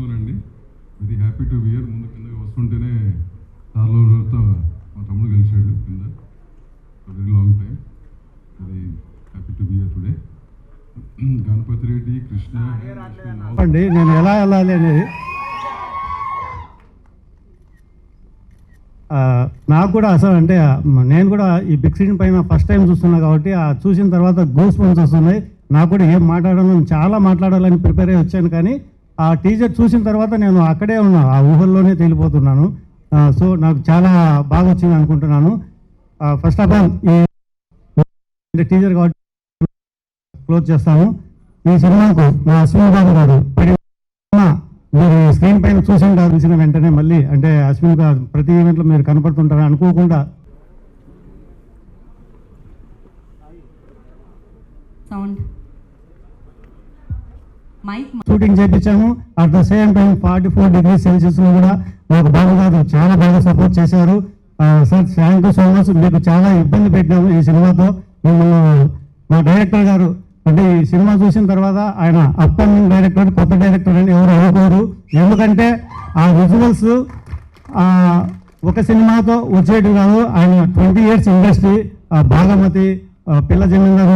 Afternoon అండి very happy to beer ముందు కిందకి వస్తుంటేనే చాలా రోజులతో మా తమ్ముడు గెలిచాడు కింద. Very long time very happy to be here today Ganapathi Reddy Krishna చెప్పండి నేను ఎలా వెళ్ళాలి అనేది. నాకు కూడా అసలు అంటే నేను కూడా ఈ బిగ్ స్క్రీన్ పైన ఫస్ట్ టైం చూస్తున్నా కాబట్టి ఆ చూసిన తర్వాత గూస్ ఫోన్స్ వస్తున్నాయి. నాకు కూడా ఏం మాట్లాడాలని చాలా మాట్లాడాలని ప్రిపేర్ అయ్యి వచ్చాను కానీ ఆ టీజర్ చూసిన తర్వాత నేను అక్కడే ఉన్నా ఆ ఊహల్లోనే తేలిపోతున్నాను. సో నాకు చాలా బాగా వచ్చింది అనుకుంటున్నాను. ఫస్ట్ ఆఫ్ ఆల్ ఈ టీజర్ కాబట్టి క్లోజ్ చేస్తాము ఈ సినిమాకు మా అశ్విన్ బాబు గారు మీరు స్క్రీన్ పైన చూసిన తెలిసిన చూసిన వెంటనే మళ్ళీ అంటే అశ్విన్ గారు ప్రతి ఈవెంట్లో మీరు కనపడుతుంటారు అనుకోకుండా. సౌండ్ షూటింగ్ చేయించాము at the same time forty four degree సెల్సియస్లో కూడా మాకు బాగా చాలా బాగా సపోర్ట్ చేశారు. Sir thank you so much మీకు చాలా ఇబ్బంది పెట్టాము ఈ సినిమాతో. మేము మా డైరెక్టర్ గారు అంటే ఈ సినిమా చూసిన తర్వాత ఆయన అప్కమింగ్ డైరెక్టర్ కొత్త డైరెక్టర్ అని ఎవరు అనుకోరు. ఎందుకంటే ఆ విజువల్స్ ఒక సినిమాతో వచ్చేటి కాదు. ఆయన ట్వంటీ ఇయర్స్ ఇండస్ట్రీ భాగమతి పిల్ల జమీందారు